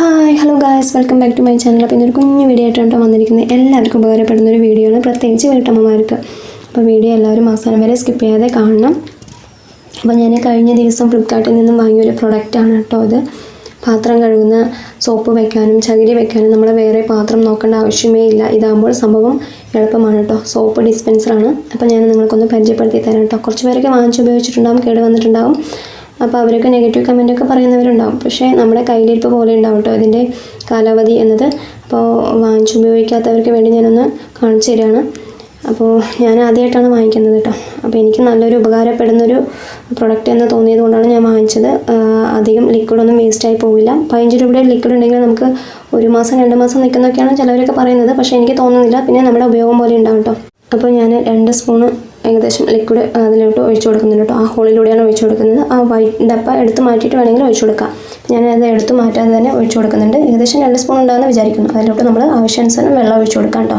Hi hello guys welcome back to my channel അപ്പോൾ ഇന്നൊരു കുഞ്ഞു വീഡിയോ ആയിട്ടാണ് വന്നിരിക്കുന്നത്. എല്ലാവർക്കും ഉപകാരപ്പെടുന്ന ഒരു വീഡിയോ ആണ്. പ്രത്യേകിച്ച് വീട്ടമ്മമാർക്ക്. അപ്പോൾ വീഡിയോ എല്ലാവരും അവസാനം വരെ സ്കിപ്പ് ചെയ്യാതെ കാണണം. അപ്പോൾ ഞാൻ കഴിഞ്ഞ ദിവസം ഫ്ലിപ്കാർട്ടിൽ നിന്നും വാങ്ങിയ ഒരു പ്രൊഡക്റ്റാണ് കേട്ടോ അത്. പാത്രം കഴുകുന്ന സോപ്പ് വെക്കാനും ചകിരി വെക്കാനും നമ്മൾ വേറെ പാത്രം നോക്കേണ്ട ആവശ്യമേ ഇല്ല. ഇതാകുമ്പോൾ സംഭവം എളുപ്പമാണ് കേട്ടോ. സോപ്പ് ഡിസ്പെൻസറാണ് അപ്പോൾ ഞാൻ നിങ്ങൾക്കൊന്ന് പരിചയപ്പെടുത്തി തരാം കേട്ടോ. കുറച്ച് പേരൊക്കെ വാങ്ങിച്ച് ഉപയോഗിച്ചിട്ടുണ്ടാകും കേട് വന്നിട്ടുണ്ടാവും. അപ്പോൾ അവരൊക്കെ നെഗറ്റീവ് കമന്റ് ഒക്കെ പറയുന്നവരുണ്ടാവും. പക്ഷേ നമ്മുടെ കയ്യിലിരിപ്പ് പോലെ ഉണ്ടാവും കേട്ടോ ഇതിന്റെ കാലാവധി എന്നത്. അപ്പോൾ വാങ്ങിച്ച് ഉപയോഗിക്കാത്തവർക്ക് വേണ്ടി ഞാനൊന്ന് കാണിച്ചു തരികയാണ് അപ്പോൾ ഞാൻ ആദ്യമായിട്ടാണ് വാങ്ങിക്കുന്നത് കേട്ടോ. അപ്പോൾ എനിക്ക് നല്ലൊരു ഉപകാരപ്പെടുന്നൊരു പ്രൊഡക്റ്റ് എന്ന് തോന്നിയത് കൊണ്ടാണ് ഞാൻ വാങ്ങിച്ചത്. അധികം ലിക്വിഡൊന്നും വേസ്റ്റായി പോവില്ല. പതിനഞ്ച് രൂപയുടെ ലിക്വിഡ് ഉണ്ടെങ്കിൽ നമുക്ക് ഒരു മാസം രണ്ട് മാസം നിൽക്കുന്നൊക്കെയാണ് ചിലവരൊക്കെ പറയുന്നത്. പക്ഷേ എനിക്ക് തോന്നുന്നില്ല. പിന്നെ നമ്മുടെ ഉപയോഗം പോലെ ഉണ്ടാവും കേട്ടോ. അപ്പോൾ ഞാൻ രണ്ട് സ്പൂണ് ഏകദേശം ലിക്വിഡ് അതിലോട്ട് ഒഴിച്ചു കൊടുക്കുന്നുണ്ട് കേട്ടോ ആ ഹോളിലൂടെയാണ് ഒഴിച്ചു കൊടുക്കുന്നത്. ആ വൈറ്റ് ഡപ്പ എടുത്ത് മാറ്റിയിട്ട് വേണമെങ്കിൽ ഒഴിച്ചു കൊടുക്കാം. ഞാൻ അത് എടുത്ത് മാറ്റാതെ തന്നെ ഒഴിച്ചു കൊടുക്കുന്നുണ്ട്. ഏകദേശം രണ്ട് സ്പൂൺ ഉണ്ടാകുമെന്ന് വിചാരിക്കുന്നു. അതിലോട്ട് നമ്മൾ ആവശ്യാനുസരണം വെള്ളം ഒഴിച്ചു കൊടുക്കാം കേട്ടോ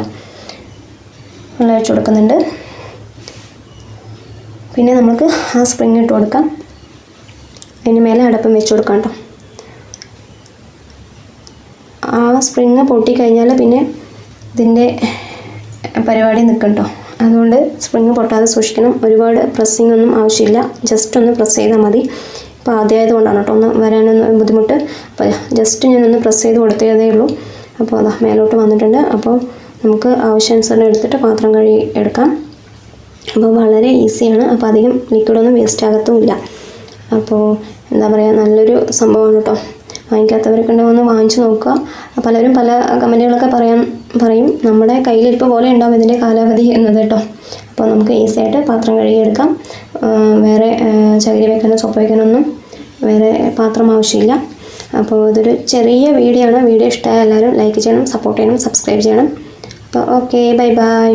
വെള്ളം ഒഴിച്ചു കൊടുക്കുന്നുണ്ട്. പിന്നെ നമുക്ക് ആ സ്പ്രിങ് ഇട്ട് കൊടുക്കാം. അതിന് മേലെ അടപ്പം വെച്ച് കൊടുക്കാം കേട്ടോ ആ സ്പ്രിങ് പൊട്ടിക്കഴിഞ്ഞാൽ പിന്നെ ഇതിന്റെ പരിപാടി നിൽക്കും കേട്ടോ അതുകൊണ്ട് സ്പ്രിങ് പൊട്ടാതെ സൂക്ഷിക്കണം. ഒരുപാട് പ്രസ്സിങ് ഒന്നും ആവശ്യമില്ല. ജസ്റ്റ് ഒന്ന് പ്രസ് ചെയ്താൽ മതി. ഇപ്പോൾ ആദ്യമായതുകൊണ്ടാണ് കേട്ടോ. ഒന്ന് വരാനൊന്ന് ബുദ്ധിമുട്ട്. അപ്പോൾ ജസ്റ്റ് ഞാനൊന്ന് പ്രസ് ചെയ്ത് കൊടുത്തതേ ഉള്ളൂ. അപ്പോൾ അതാ മേലോട്ട് വന്നിട്ടുണ്ട്. അപ്പോൾ നമുക്ക് ആവശ്യാനുസരണം എടുത്തിട്ട് പാത്രം കഴുകി എടുക്കാം. അപ്പോൾ വളരെ ഈസിയാണ് അപ്പോൾ അധികം ലിക്വിഡൊന്നും വേസ്റ്റ് ആകത്തുമില്ല അപ്പോൾ എന്താ പറയുക നല്ലൊരു സംഭവമാണ് കേട്ടോ. വാങ്ങിക്കാത്തവരൊക്കെ ഒന്ന് വാങ്ങിച്ചു നോക്കുക. പലരും പല കമന്റുകളൊക്കെ പറയാൻ പറയും. നമ്മുടെ കയ്യിലിരിപ്പ് പോലെ ഉണ്ടാവും ഇതിന്റെ കാലാവധി എന്നത് കേട്ടോ. അപ്പോൾ നമുക്ക് ഈസി ആയിട്ട് പാത്രം കഴുകിയെടുക്കാം വേറെ ചകിരി വെക്കാനോ സോപ്പ് വയ്ക്കാനൊന്നും വേറെ പാത്രം ആവശ്യമില്ല. അപ്പോൾ ഇതൊരു ചെറിയ വീഡിയോ ആണ്. വീഡിയോ ഇഷ്ടമായ എല്ലാവരും ലൈക്ക് ചെയ്യണം സപ്പോർട്ട് ചെയ്യണം സബ്സ്ക്രൈബ് ചെയ്യണം. അപ്പോൾ ഓക്കെ ബൈ ബൈ